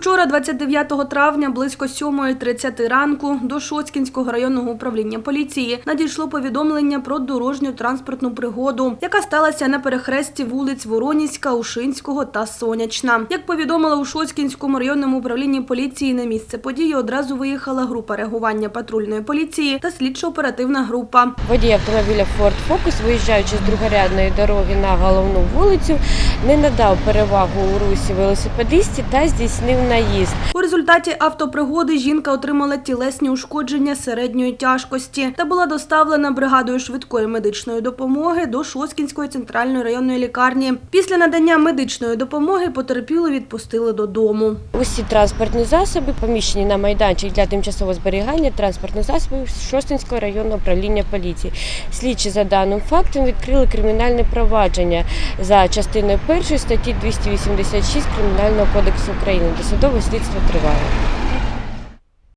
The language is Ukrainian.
Учора, 29 травня, близько 7.30 ранку, до Шоцкінського районного управління поліції надійшло повідомлення про дорожню транспортну пригоду, яка сталася на перехресті вулиць Вороніська, Ушинського та Сонячна. Як повідомили у Шоцкінському районному управлінні поліції, на місце події одразу виїхала група реагування патрульної поліції та слідчо-оперативна група. Водій автомобіля Ford Focus, виїжджаючи з другорядної дороги на головну вулицю, не надав перевагу у русі велосипедисті та здійснив наїзд. У результаті автопригоди жінка отримала тілесні ушкодження середньої тяжкості та була доставлена бригадою швидкої медичної допомоги до Шоскінської центральної районної лікарні. Після надання медичної допомоги потерпілу відпустили додому. Усі транспортні засоби поміщені на майданчик для тимчасового зберігання транспортних засобів Шостинського районного управління поліції. Слідчі за даним фактом відкрили кримінальне провадження за частиною першої статті 286 Кримінального кодексу України. Досудове слідство триває.